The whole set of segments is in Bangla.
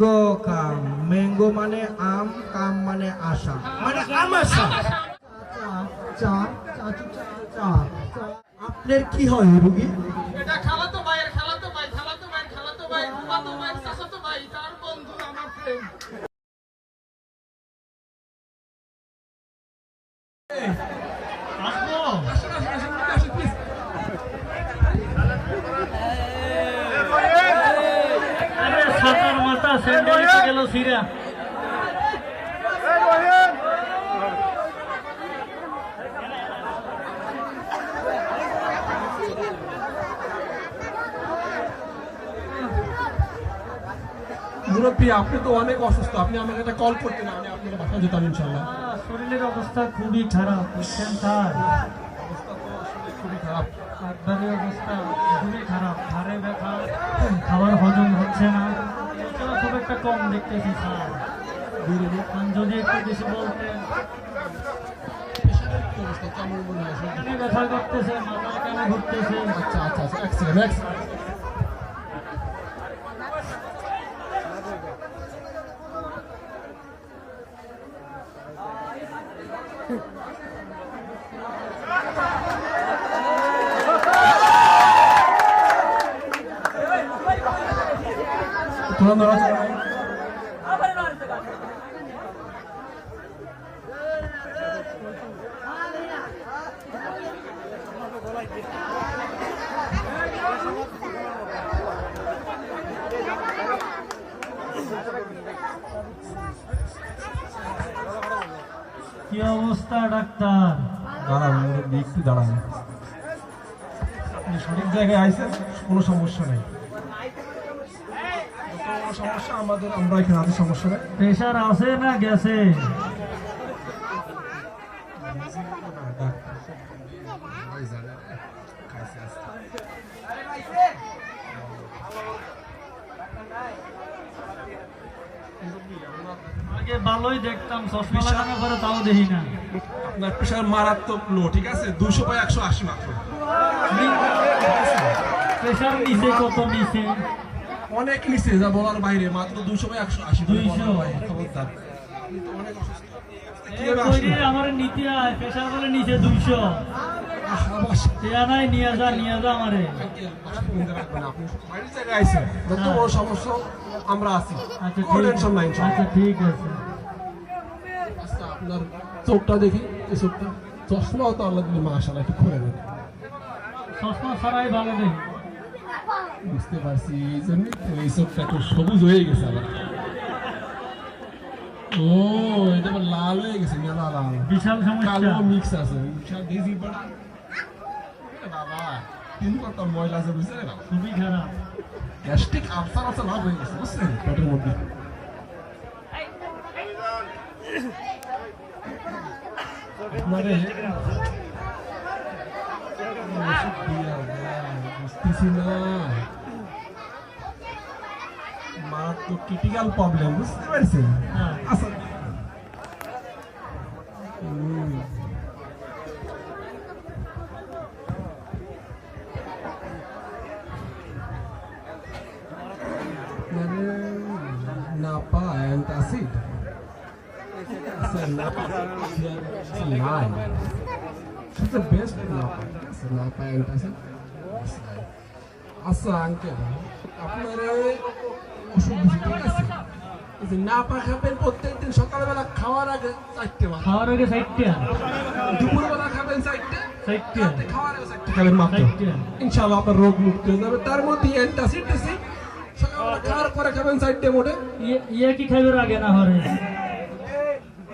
ম্যাঙ্গো কাম ম্যাঙ্গো মানে আম কাম মানে আশা মানে আমাশা চা চাচু চা চা চা। আপনার কি হয় রুগী এটা খালাতো ভাইয়ের খালাতো ভাই খালাতো ভাই খালাতো ভাই ফুফাতো ভাই চাচাতো ভাই তার বন্ধু আমার ফ্রেন্ড আরে স্যান্ডেল গেল সিরা। মুরব্বী আপনি তো অনেক অসুস্থ। আপনি আমাকে একটা কল করতেন আমি আপনাকে বাসা যেতাম ইনশাল্লাহ শরীরের অবস্থা খুবই খারাপ বুঝছেন স্যার? অবস্থা তো আসলে খুবই খারাপ। আপনাদের অবস্থা খুবই খারাপ ঘাড়ে ব্যথা খাবার হজম হচ্ছে না। এছাড়া খুব একটা কম দেখতেছি স্যার আর যদি একটু বেশি বলতেন প্রেশারের কি অবস্থা কেমন মনে হয় সব? কানে ব্যথা করতেছে মাথা কানে ঘুরতেছে আচ্ছা আচ্ছা আচ্ছা এক সেকেন্ড এক সেকেন্ড। কি অবস্থা, ডাক্তার? দাঁড়ান একটু দাঁড়ান। আপনি সঠিক জায়গায় আইসেন কোনো সমস্যা নেই। সমস্যা, আমাদের, আমরা এখানে আছে, সমস্যা নেই। প্রেশার আছে না গেছে আগে ভালোই দেখতাম চশমা লাগানো করে তাও দেখি না। আপনার প্রেশার মারাত্মক লো ঠিক আছে? দুশো বাই একশো আশি মাত্র। প্রেশার নিচে কত নিচে? অনেক নিচে যা বলার বাইরে মাত্র দুশো বাই একশো আশি 200 খবরদার। অনেক অসুস্থ? আমার নিতে আয় প্রেশার বলে নিচে দুইশো। নিয়ে যা নিয়ে যা আমারে। বাসা পর্যন্ত রাখবেন, আপনি বাইরের জায়গায় আইসেন যত বড় সমস্যা আমরা আছি। আচ্ছা টেনশন নাই আচ্ছা ঠিক আছে। আচ্ছা আপনার চোখটা দেখি এই চোখটা। চশমাও তো আল্লাহ দিলে মাশাআল্লাহ একটু খুলে দেন। চশমা ছাড়াই ভালো দেখি। বুঝতে পারছি এই জন্যই তো এই চোখটা একটু সবুজ হয়ে গেছে আবার। ও এটা লাল হয়ে গেছে মেলা লাল। বিশাল কালো মিক্স আছে বিশাল ডিজি বাবা তিন কত ময়লা আছে বুঝতে না খুবই খারাপ গ্যাস্ট্রিক আলসার আছে লাভ হয়ে গেছে বুঝছেন? পেটের মধ্যে। আপনারে ওষুধ দিয়া দেয়, বুঝতেছি না মারাত্মক ক্রিটিক্যাল প্রবলেম বুঝতে পারছেন? হ্যাঁ। আচ্ছা আচ্ছা Napa line She's the best antacid আচ্ছা আঙ্কেল আপনার এই ওষুধ দিছি, ঠিক আছে? এই যে নাপা খাবেন প্রত্যেকদিন সকালবেলা খাওয়ার আগে চারটে মাত্র খাওয়ার আগে সাইডটা দুপুরবেলা খাবেন চারটে খাওয়ার আগে চারটে। খাবেন মাত্র? চারটে ইনশাআল্লাহ আপনার রোগ মুক্ত হয়ে যাবে। তার মধ্যে অ্যান্টাসিড খাওয়ার পরে খাবেন চারটে মোটে? ইয়ে- কি খাইবার আগে না হরে?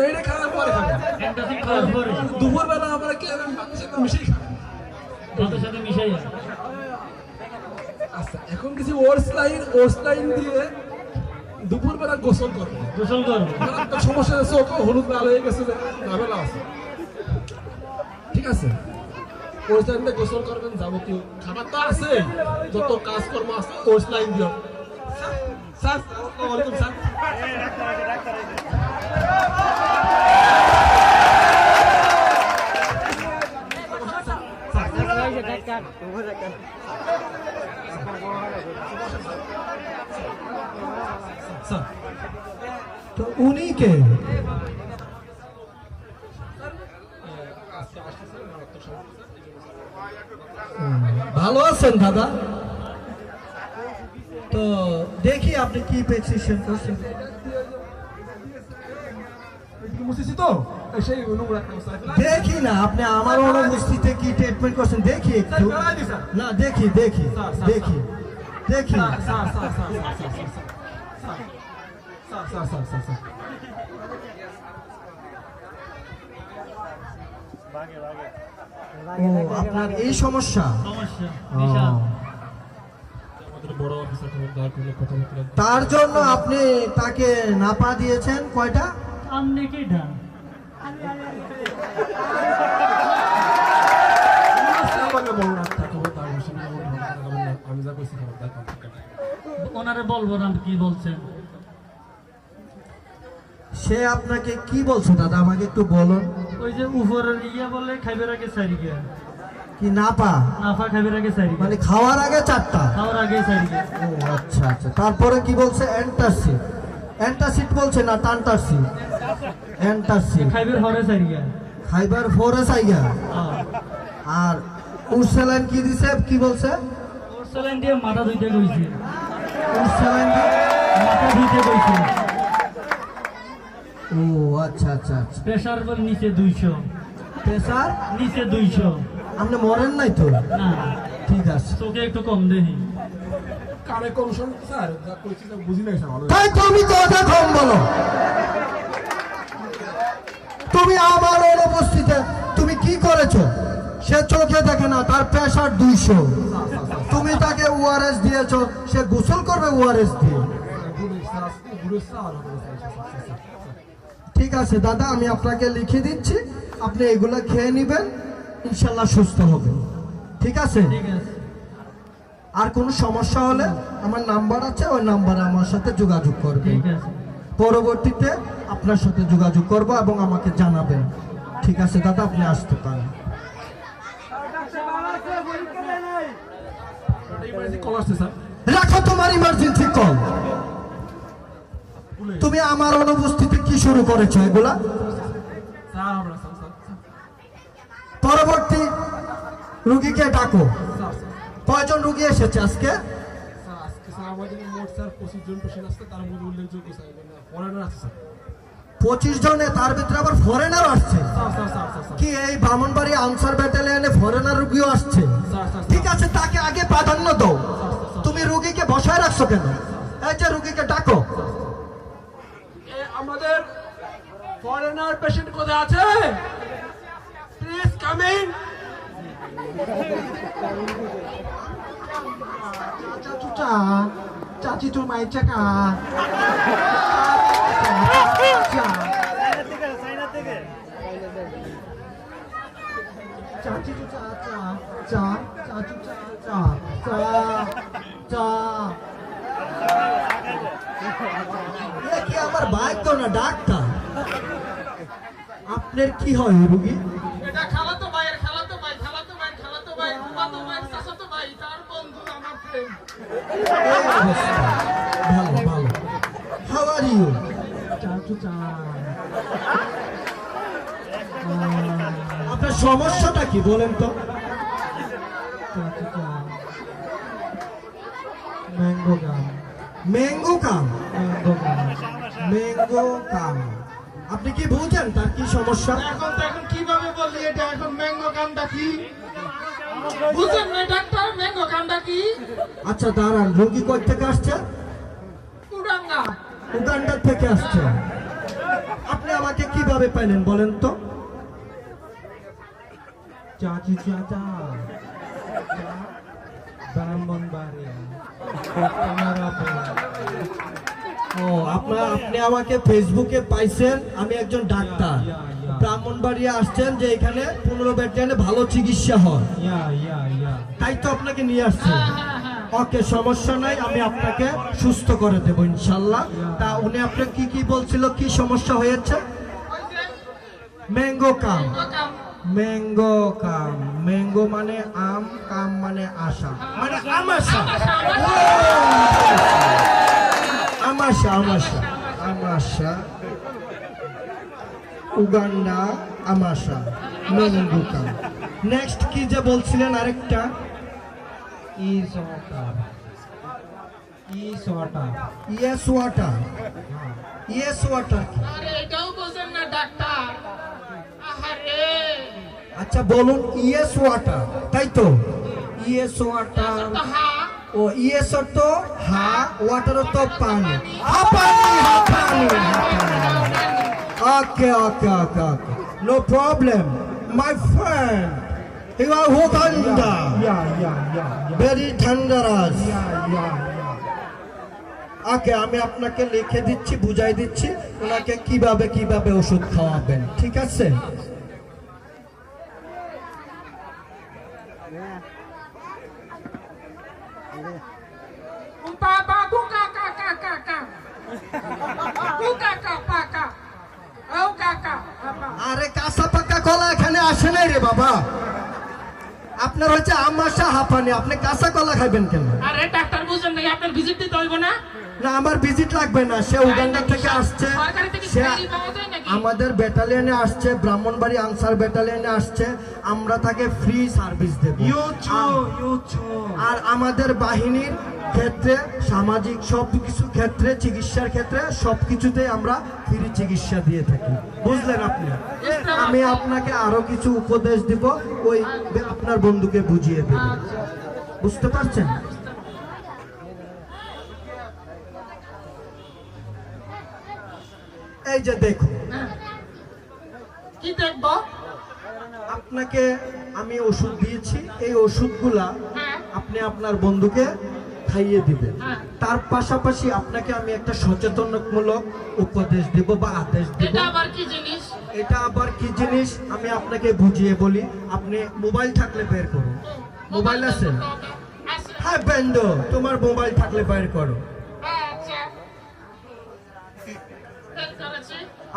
এইটা খাওয়ার পরে খাবেন। খাওয়ার পরে। দুপুরবেলা আবার কি খাবেন? ভাতের সাথে মিশিয়ে খাবেন। ভাতের সাথে মিশাই আচ্ছা এখন কিছু ওর্স লাইন লাইন দিয়ে দুপুরবেলা গোসল করব সমস্যা আছে হলুদ লাল হয়ে গেছে ঝামেলা আছে। ঠিক আছে? পরিচালনা গোসল করবেন যাবতীয় খাবার তো আছে যত কাজকর্ম আছে কোর্স লাইন দিও স্যার তো উনি কে আসতে আসতে স্যার সমস্যা ভালো আছেন দাদা তো দেখি আপনি কি প্রেসক্রিপশন করছেন এদিকে মুছেছি তো এই সেই নোংরা একটা অবস্থা। দেখি না আপনি আমার অনুপস্থিতিতে কি ট্রিটমেন্ট করছেন দেখি একটু স্যার, ফেলাই দিই, স্যার। না দেখি দেখি স্যার, স্যার, দেখি দেখি স্যার, স্যার, আপনার এই সমস্যা? তার জন্য আপনি তাকে নাপা দিয়েছেন কয়টা? সে আপনাকে কি বলছে দাদা? আমাকে একটু বলুন। ওই যে উপরের ইয়া বলে খাইবার আগে সারি গে কি নাপা? নাফা খাইবার আগে সারি মানে খাওয়ার আগে চারটা? খাওয়ার আগে সারি ও আচ্ছা আচ্ছা। তারপরে কি বলছে? অ্যান্টাসিড অ্যান্টাসিড বলছে না টান্টাসিড অ্যান্টাসিড খাইবার হরে সারি গে খাইবার ফোরে সাইয়া আর উরসেলাইন কি দিছে? কি বলছে? পোর্সেলাইন দিয়ে মাথা ধুইতে কইছে। উরসেলাইন দিয়ে? মাথা ধুইতে কইছে। ও আচ্ছা আচ্ছা আচ্ছা। প্রেসার বল নিচে দুইশো। প্রেসার? নিচে দুইশো। আপনি মরেন নাই তো? না। ঠিক আছে। চোখে একটু কম দেহি কানে কম শুন স্যার যা কইছি তা বুঝি নাই স্যার ভালো তাই তুমি কথা কম বলো। তুমি আমার অনুপস্থিতে তুমি কি করেছ? সে চোখে দেখে না তার প্রেশার দুইশো। তুমি তাকে ওআরএস দিয়েছ সে গোসল করবে ওআরএস দিয়ে। ঠিক আছে দাদা আমি আপনাকে লিখে দিচ্ছি। আপনি এগুলো খেয়ে নেবেন ইনশাল্লাহ সুস্থ হবেন ঠিক আছে? আর কোনো সমস্যা হলে আমার নাম্বার আছে ওই নাম্বারে আমার সাথে যোগাযোগ করবে পরবর্তীতে আপনার সাথে যোগাযোগ করব এবং আমাকে জানাবেন। ঠিক আছে দাদা আপনি আসতে পারেন। এই বাড়িতে কল আসছে স্যার। রাখো তোমার ইমার্জেন্সি কল তুমি আমার অনুপস্থিতি কি শুরু করেছ এগুলা? পরবর্তী রুগীকে ডাকো। কয়জন রুগী এসেছে আজকে? পঁচিশ জনে, তার ভিতরে আবার ফরেনার আসছে। কি এই ব্রাহ্মণবাড়ি আনসার ব্যাটালিয়ানে ফরেনার রুগীও আসছে? ঠিক আছে, তাকে আগে প্রাধান্য দাও। তুমি রুগীকে বসায় রাখছো কেন? এই যে রুগীকে ডাকো। ফরেনার পেশেন্ট কোথায় আছে? প্লিজ কাম ইন চাচুচা চাচি তো মাই চাকা। চাচি তো চা চা চাচু চা চা চা। চা আমার বাইক তো না, ডাক্তার? আপনার কি হয় রুগী এটা খালাতো ভাইয়ের খালাতো ভাই খালাতো ভাই খালাতো ভাই ফুফাতো ভাই চাচাতো ভাই তার বন্ধু আমার ফ্রেন্ড ভালো ভালো। হাউ আর ইউ চাচু চা আপনার সমস্যাটা কি বলেন তো? ম্যাঙ্গো কাম। ম্যাঙ্গো কাম ম্যাঙ্গো কাম। আপনি কি বুঝেন তার কি সমস্যা? এখন তো এখন কীভাবে বললি এটা? এখন ম্যাঙ্গো কামটা কি? বুঝেন না ডাক্তার ম্যাঙ্গো কামটা কি? আচ্ছা দাঁড়ান রোগী কই থেকে আসছে? উড়াঙ্গা উগান্ডার থেকে আসছে। আপনি আমাকে কীভাবে পাইলেন বলেন তো? চাচি চাচা ও আপনার আপনি আমাকে ফেসবুকে পাইছেন আমি একজন ডাক্তার। ব্রাহ্মণবাড়িয়া আসছেন যে এখানে পনেরো ব্যাটালিয়নে ভালো চিকিৎসা হয়। তাই তো আপনাকে নিয়ে আসছি। ওকে সমস্যা নাই আমি আপনাকে সুস্থ করে দেবো ইনশাল্লাহ। তা উনি আপনাকে কি কি বলছিল? কি সমস্যা হয়েছে? ম্যাঙ্গো কাম। ম্যাঙ্গো কাম। ম্যাঙ্গো মানে আম কাম মানে আশা মানে আমাশা আমাশা আমাশা আমাশা আমাশা উগান্ডা আমাশা নন্দুকা নেক্সট কি যে বলছিলেন আরেকটা? Is water is water yes water yes water আরে এটাও বোঝেন না ডাক্তার। আহারে। আচ্ছা বলুন ইয়েস ওয়াটার তাই তো? ইয়েস ওয়াটার তো হা ও ইয়েস তো হা, ওয়াটার তো পানি। হা পানি হা, পানি। Okay okay okay okay no problem my friend you are হুগান্ডা yeah yeah yeah yeah very ঠান্ডারাস yeah yeah yeah okay, আমি আপনাকে লিখে দিচ্ছি, বুঝাই দিচ্ছি, ওনাকে কীভাবে কীভাবে ওষুধ খাওয়াবেন, ঠিক আছে? Papa kuka kaka kaka. Kuka kaka kaka. Oh kaka. Papa. আরে কাঁচা পাকা কলা এখানে আসে নাই রে বাবা আপনার হচ্ছে আমাশা হাঁপানি আপনি কাঁচা কলা খাবেন কেন আরে ডাক্তার বুঝেন নাই আপনার ভিজিট দিতে হইব না না আমার ভিজিট লাগবে না। সে উগান্ডা থেকে আসছে। সে আমাদের ব্যাটালিয়নে আসছে ব্রাহ্মণবাড়ি আনসার ব্যাটালিয়নে আসছে। আমরা তাকে ফ্রি সার্ভিস দেব। আর আমাদের বাহিনীর ক্ষেত্রে সামাজিক সব কিছু ক্ষেত্রে চিকিৎসার ক্ষেত্রে সব কিছুতে আমরা ফ্রি চিকিৎসা দিয়ে থাকি। বুঝলেন আপনি? আমি আপনাকে আরও কিছু উপদেশ দিব। ওই আপনার বন্ধুকে বুঝিয়ে দেব। বুঝতে পারছেন? এই যে দেখুন কি দেখব? আপনাকে আমি ওষুধ দিয়েছি এই ওষুধগুলা হ্যাঁ। আপনি আপনার বন্ধুকে খাইয়ে দিবেন। হ্যাঁ। তার পাশাপাশি আপনাকে আমি একটা সচেতনমূলক উপদেশ দেব বা আদেশ দেব। এটা আবার কি জিনিস? এটা আবার কি জিনিস? আমি আপনাকে বুঝিয়ে বলি। আপনি মোবাইল থাকলে বের করুন। মোবাইল আছে? আছে। হ্যাঁ বেন্ড তোমার মোবাইল থাকলে বের করো।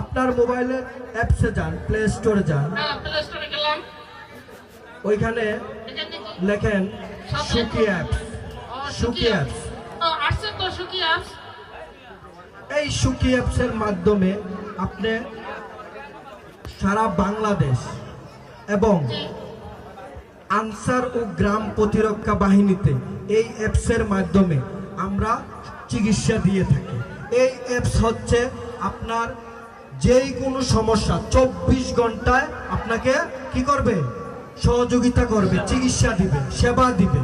আপনার মোবাইলের অ্যাপসে যান প্লে স্টোরে যান। হ্যাঁ ওইখানে লেখেন সুকি অ্যাপস সুকি অ্যাপস সুকি এই সুকি অ্যাপসের মাধ্যমে আপনি সারা বাংলাদেশ এবং আনসার ও গ্রাম প্রতিরক্ষা বাহিনীতে এই অ্যাপসের মাধ্যমে আমরা চিকিৎসা দিয়ে থাকি। এই অ্যাপস হচ্ছে আপনার যেই কোনো সমস্যা চব্বিশ ঘন্টায় আপনাকে কি করবে? সহযোগিতা করবে চিকিৎসা দিবে সেবা দিবে।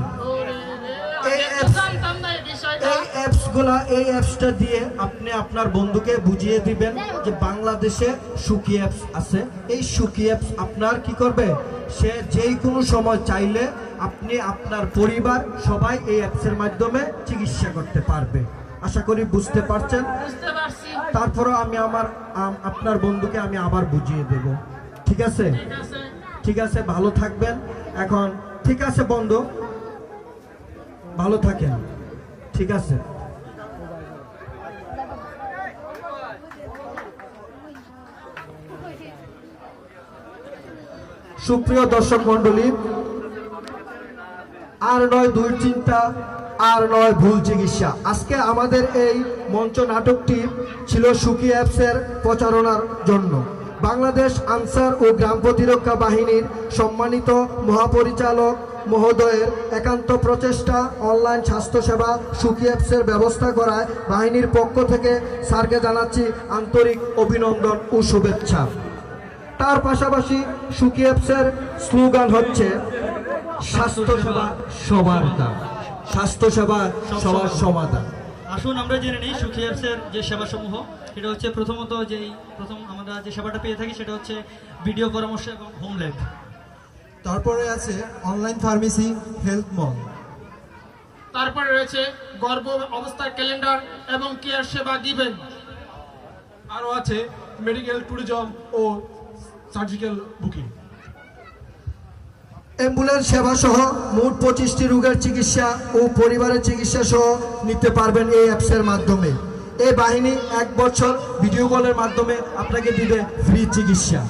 এই অ্যাপসগুলা এই অ্যাপসটা দিয়ে আপনি আপনার বন্ধুকে বুঝিয়ে দিবেন যে বাংলাদেশে সুখী অ্যাপস আছে। এই সুখী অ্যাপস আপনার কি করবে? সে যেই কোনো সময় চাইলে আপনি আপনার পরিবার সবাই এই অ্যাপসের মাধ্যমে চিকিৎসা করতে পারবে। আশা করি বুঝতে পারছেন? বুঝতে পারছি। তারপরও আমি আমার আপনার বন্ধুকে আমি আবার বুঝিয়ে দেব। ঠিক আছে? ঠিক আছে। ঠিক আছে ভালো থাকবেন। এখন ঠিক আছে বন্ধু? ভালো থাকেন। ঠিক আছে? সুপ্রিয় দর্শক মন্ডলী আর নয় দুই চিন্তা আর নয় ভুল চিকিৎসা। আজকে আমাদের এই মঞ্চ নাটকটি ছিল সুখী অ্যাপসের প্রচারণার জন্য। বাংলাদেশ আনসার ও গ্রাম প্রতিরক্ষা বাহিনীর সম্মানিত মহাপরিচালক মহোদয়ের একান্ত প্রচেষ্টা অনলাইন স্বাস্থ্যসেবা সুখী অ্যাপসের ব্যবস্থা করায় বাহিনীর পক্ষ থেকে স্যারকে জানাচ্ছি আন্তরিক অভিনন্দন ও শুভেচ্ছা। তার পাশাপাশি সুখী অ্যাপসের স্লোগান হচ্ছে, স্বাস্থ্যসেবা সবার দাম। স্বাস্থ্যসেবা সবার সমাধান। আসুন আমরা জেনে নিই সুখী অ্যাপসের যে সেবাসমূহ সেটা হচ্ছে প্রথমত যেই প্রথম আমরা যে সেবাটা পেয়ে থাকি সেটা হচ্ছে ভিডিও পরামর্শ এবং হোম ল্যাব তারপরে আছে অনলাইন ফার্মেসি হেলথ মল। তারপরে রয়েছে গর্ভ অবস্থার ক্যালেন্ডার এবং কেয়ার সেবা দিবেন আরও আছে মেডিকেল ট্যুরিজম ও সার্জিক্যাল বুকিং। অ্যাম্বুলেন্স সেবা সহ মোট পঁচিশটি রোগের চিকিৎসা ও পরিবারের চিকিৎসা সহ নিতে পারবেন এই অ্যাপসের মাধ্যমে। এই বাহিনী এক বছর ভিডিও কলের মাধ্যমে আপনাকে দিবে ফ্রি চিকিৎসা।